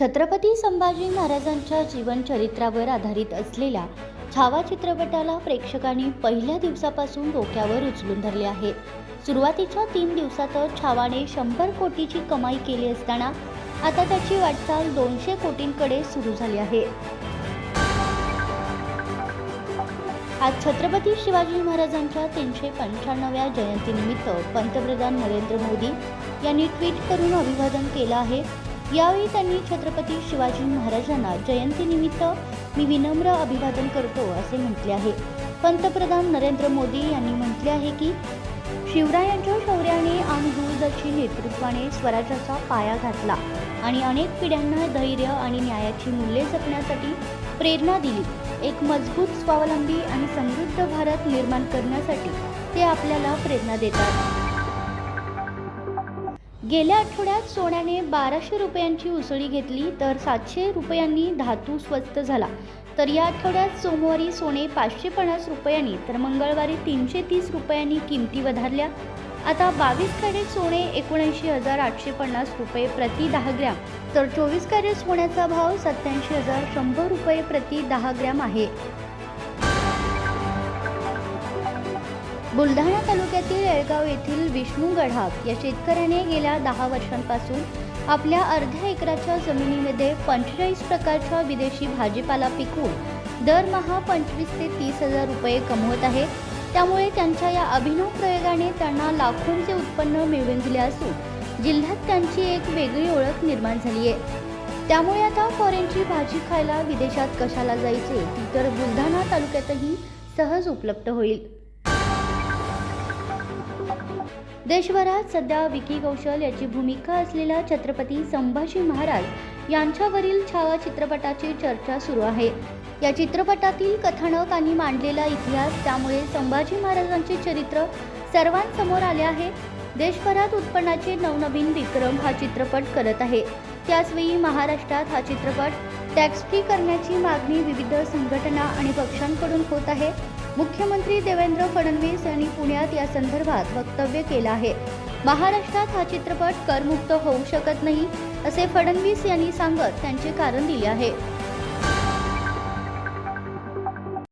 छत्रपती संभाजी महाराजांच्या जीवनचरित्रावर आधारित असलेल्या छावा चित्रपटाला प्रेक्षकांनी पहिल्या दिवसापासून डोक्यावर उचलून धरले आहे. सुरुवातीच्या तीन दिवसातच छावाने शंभर कोटीची कमाई केली असताना आता त्याची वाटचाल दोनशे कोटींकडे सुरू झाली आहे. आज छत्रपती शिवाजी महाराजांच्या तीनशे पंच्याण्णव्या जयंतीनिमित्त पंतप्रधान नरेंद्र मोदी यांनी ट्विट करून अभिवादन केलं आहे. यावेळी त्यांनी छत्रपती शिवाजी महाराजांना जयंतीनिमित्त मी विनम्र अभिवादन करतो असे म्हटले आहे. पंतप्रधान नरेंद्र मोदी यांनी म्हटले आहे की शिवरायांच्या शौर्याने आणि दूरदर्शी नेतृत्वाने स्वराज्याचा पाया घातला आणि अनेक पिढ्यांना धैर्य आणि न्यायाची मूल्ये जपण्यासाठी प्रेरणा दिली. एक मजबूत स्वावलंबी आणि समृद्ध भारत निर्माण करण्यासाठी ते आपल्याला प्रेरणा देतात. गेल्या आठवड्यात सोन्याने बाराशे रुपयांची उसळी घेतली तर सातशे रुपयांनी धातू स्वस्त झाला. तर या आठवड्यात सोमवारी सोने पाचशे पन्नास रुपयांनी तर मंगळवारी तीनशे तीस रुपयांनी किमती वधारल्या. आता बावीस कॅरेट सोने एकोणऐंशी हजार आठशे पन्नास रुपये प्रति दहा ग्रॅम. तर चोवीस कॅरेट सोन्याचा भाव सत्याऐंशी हजार शंभर रुपये प्रति दहा ग्रॅम आहे. बुलढाणा तालुक्यातील येळगाव येथील विष्णू गढाक या शेतकऱ्याने गेल्या दहा वर्षांपासून आपल्या अर्ध्या एकराच्या जमिनीमध्ये पंचेचाळीस प्रकारच्या विदेशी भाजीपाला पिकवून दरमहा पंचवीस ते तीस हजार रुपये कमवत आहे. त्यामुळे त्यांच्या या अभिनव प्रयोगाने त्यांना लाखोंचे उत्पन्न मिळवून दिले असून जिल्ह्यात त्यांची एक वेगळी ओळख निर्माण झाली आहे. त्यामुळे आता फॉरेनची भाजी खायला विदेशात कशाला जायचे ती तर बुलढाणा तालुक्यातही सहज उपलब्ध होईल. देशभरात सध्या विकी कौशल याची भूमिका असलेल्या छत्रपती संभाजी महाराज यांच्यावरील छावा चित्रपटाची चर्चा सुरू आहे. या चित्रपटातील कथानक आणि मांडलेला इतिहास त्यामुळे संभाजी महाराजांचे चरित्र सर्वांसमोर आले आहे. देशभरात उत्पन्नाचे नवनवीन विक्रम हा चित्रपट करत आहे. त्याचवेळी महाराष्ट्रात हा चित्रपट टॅक्स फ्री करण्याची मागणी विविध संघटना आणि पक्षांकडून होत आहे. मुख्यमंत्री देवेंद्र फडणवीस यांनी पुण्यात या संदर्भात वक्तव्य केलं आहे. महाराष्ट्रात हा चित्रपट करमुक्त होऊ शकत नाही असे फडणवीस यांनी सांगत त्यांचे कारण दिले आहे.